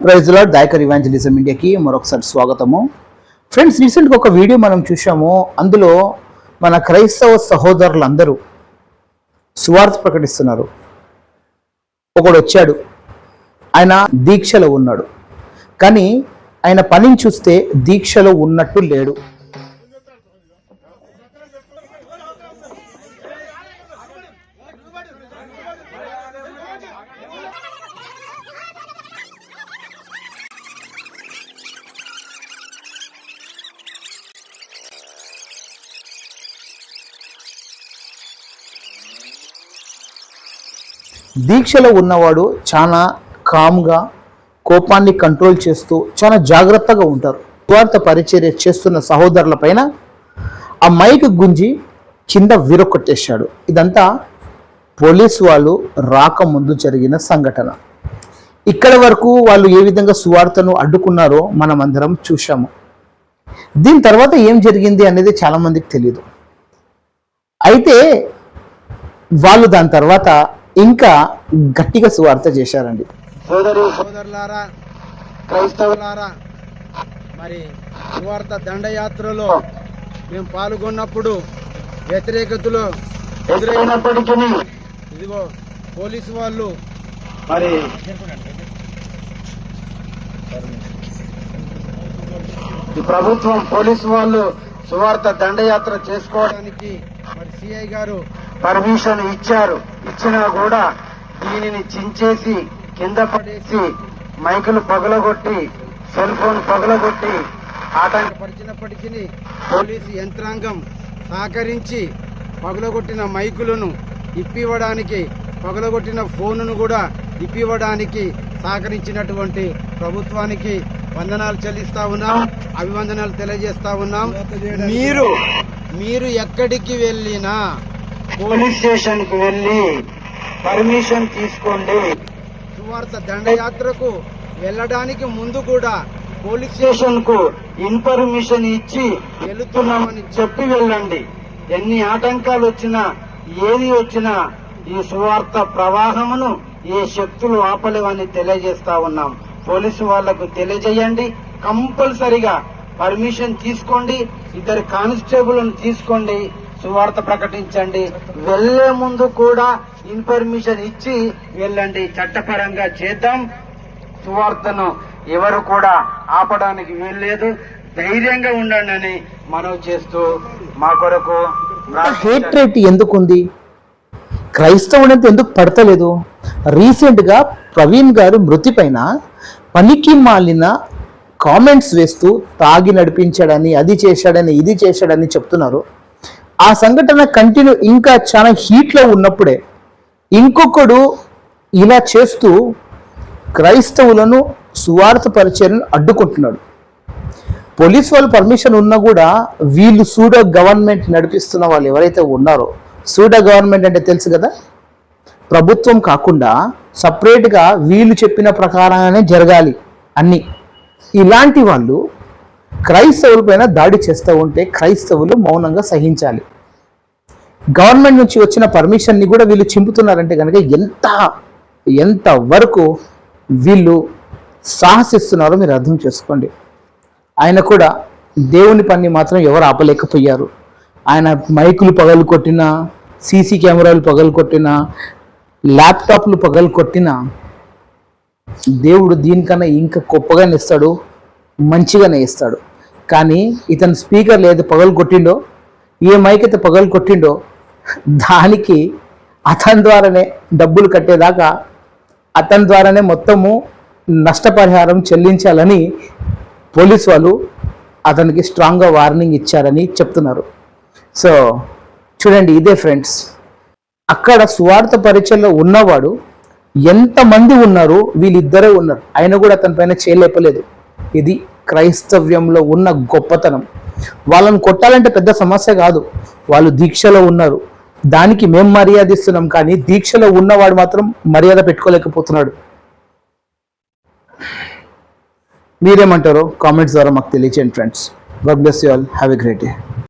ప్రైజ్లో దాయకర్ ఇవాంజలిజం ఇండియాకి మరొకసారి స్వాగతము. ఫ్రెండ్స్ రీసెంట్గా ఒక వీడియో మనం చూసాము అందులో మన క్రైస్తవ సహోదరులందరూ సువార్త ప్రకటిస్తున్నారు. ఒకడు వచ్చాడు. ఆయన దీక్షలో ఉన్నాడు. కానీ ఆయన పనిని చూస్తే దీక్షలో ఉన్నట్టు లేడు. దీక్షలో ఉన్నవాడు చాలా కామ్గా కోపాన్ని కంట్రోల్ చేస్తూ చాలా జాగ్రత్తగా ఉంటారు. స్వార్థ పరిచర్య చేస్తున్న సహోదరుల పైన ఆ మైక్ గుంజి కింద విరొకొట్టేశాడు ఇదంతా పోలీసు వాళ్ళు రాకముందు జరిగిన సంఘటన. ఇక్కడ వరకు వాళ్ళు ఏ విధంగా సువార్తను అడ్డుకున్నారో మనం అందరం చూశాము. దీని తర్వాత ఏం జరిగింది అనేది చాలామందికి తెలియదు అయితే వాళ్ళు దాని తర్వాత ఇంకా గట్టిగా సువార్త చేశారండి. సోదరి సోదరులారా క్రైస్తవులారా మరి సువార్త దండయాత్రలో మేము పాల్గొన్నప్పుడు వ్యతిరేకతలు ఎదురైనప్పటికీ ఇదిగో పోలీసు వాళ్ళు మరి ఈ ప్రభుత్వం పోలీసు వాళ్ళు సువార్త దండయాత్ర చేసుకోవడానికి మరి సిఐ గారు పర్మిషన్ ఇచ్చారు. ఇచ్చినా కూడా దీనిని చించేసి కింద పడేసి మైకులు పగలగొట్టి సెల్ ఫోన్ పగలగొట్టి ఆటంకపరిచినప్పటికీ పోలీసు యంత్రాంగం సహకరించి పగలగొట్టిన మైకులను ఇప్పివ్వడానికి పగలగొట్టిన ఫోనును కూడా ఇప్పివ్వడానికి సహకరించినటువంటి ప్రభుత్వానికి వందనాలు చెల్లిస్తా ఉన్నాం. అభివందనాలు తెలియజేస్తా ఉన్నాం. మీరు మీరు ఎక్కడికి వెళ్ళినా పోలీస్ స్టేషన్కు వెళ్ళి పర్మిషన్ తీసుకోండి. సువార్త దండయాత్రకు వెళ్ళడానికి ముందు కూడా పోలీస్ స్టేషన్కు ఇన్ఫర్మేషన్ ఇచ్చి వెళుతున్నామని చెప్పి వెళ్ళండి. ఎన్ని ఆటంకాలు వచ్చినా ఏది వచ్చినా ఈ సువార్త ప్రవాహమును ఏ శక్తులు ఆపలేవని తెలియజేస్తా ఉన్నాం. పోలీసు వాళ్ళకు తెలియజేయండి. కంపల్సరిగా పర్మిషన్ తీసుకోండి. ఇద్దరు కానిస్టేబుల్ను తీసుకోండి. సువార్త ప్రకటించండి. వెళ్ళే ముందు కూడా ఇన్ఫర్మేషన్ ఇచ్చి వెళ్ళండి. చట్టపరంగా చేద్దాం. సువార్తను ఎవరు కూడా ఆపడానికి వీల్లేదు. ధైర్యంగా ఉండండి అని మనవి చేస్తూ మా కొరకు హేట్ రేట్ ఎందుకు ఉంది క్రైస్తవుడంతా ఎందుకు పడతలేదు? రీసెంట్గా ప్రవీణ్ గారు మృతి పైన పనికి మాలిన కామెంట్స్ వేస్తూ తాగి నడిపించాడని అది చేశాడని ఇది చేశాడని చెప్తున్నారు. ఆ సంఘటన కంటిన్యూ ఇంకా చాలా హీట్లో ఉన్నప్పుడే ఇంకొకడు ఇలా చేస్తూ క్రైస్తవులను సువార్త పరిచయను అడ్డుకుంటున్నాడు. పోలీస్ వాళ్ళు పర్మిషన్ ఉన్నా కూడా వీళ్ళు సూడో గవర్నమెంట్ నడిపిస్తున్న వాళ్ళు ఎవరైతే ఉన్నారో సూడో గవర్నమెంట్ అంటే తెలుసు కదా? ప్రభుత్వం కాకుండా సపరేట్గా వీళ్ళు చెప్పిన ప్రకారంగానే జరగాలి అన్ని. ఇలాంటి వాళ్ళు క్రైస్తవుల పైన దాడి చేస్తూ ఉంటే క్రైస్తవులు మౌనంగా సహించాలి. గవర్నమెంట్ నుంచి వచ్చిన పర్మిషన్ని కూడా వీళ్ళు చింపుతున్నారంటే కనుక ఎంత ఎంత వరకు వీళ్ళు సాహసిస్తున్నారో మీరు అర్థం చేసుకోండి. ఆయన కూడా దేవుని పని మాత్రం ఎవరు ఆపలేకపోయారు. ఆయన మైకులు పగలు కొట్టినా సీసీ కెమెరాలు పగలు కొట్టినా ల్యాప్టాప్లు పగలు కొట్టినా దేవుడు దీనికన్నా ఇంకా గొప్పగానే ఇస్తాడు మంచిగానే ఇస్తాడు కానీ ఇతను స్పీకర్ లేదు పగలు కొట్టిండో ఏ మైక్ అయితే పగలు కొట్టిండో దానికి అతని ద్వారానే డబ్బులు కట్టేదాకా అతని ద్వారానే మొత్తము నష్టపరిహారం చెల్లించాలని పోలీస్ వాళ్ళు అతనికి స్ట్రాంగ్గా వార్నింగ్ ఇచ్చారని చెప్తున్నారు. సో చూడండి ఇదే ఫ్రెండ్స్ అక్కడ సువార్త పరిచయంలో ఉన్నవాడు ఎంతమంది ఉన్నారు వీళ్ళిద్దరే ఉన్నారు. ఆయన కూడా అతని పైన చేయలేపలేదు ఇది క్రైస్తవ్యంలో ఉన్న గొప్పతనం. వాళ్ళని కొట్టాలంటే పెద్ద సమస్య కాదు. వాళ్ళు దీక్షలో ఉన్నారు. దానికి మేం మర్యాద ఇస్తున్నాం కానీ దీక్షలో ఉన్నవాడు మాత్రం మర్యాద పెట్టుకోలేకపోతున్నాడు. మీరేమంటారో కామెంట్స్ ద్వారా మాకు తెలియచేయండి friends god bless you all have a great day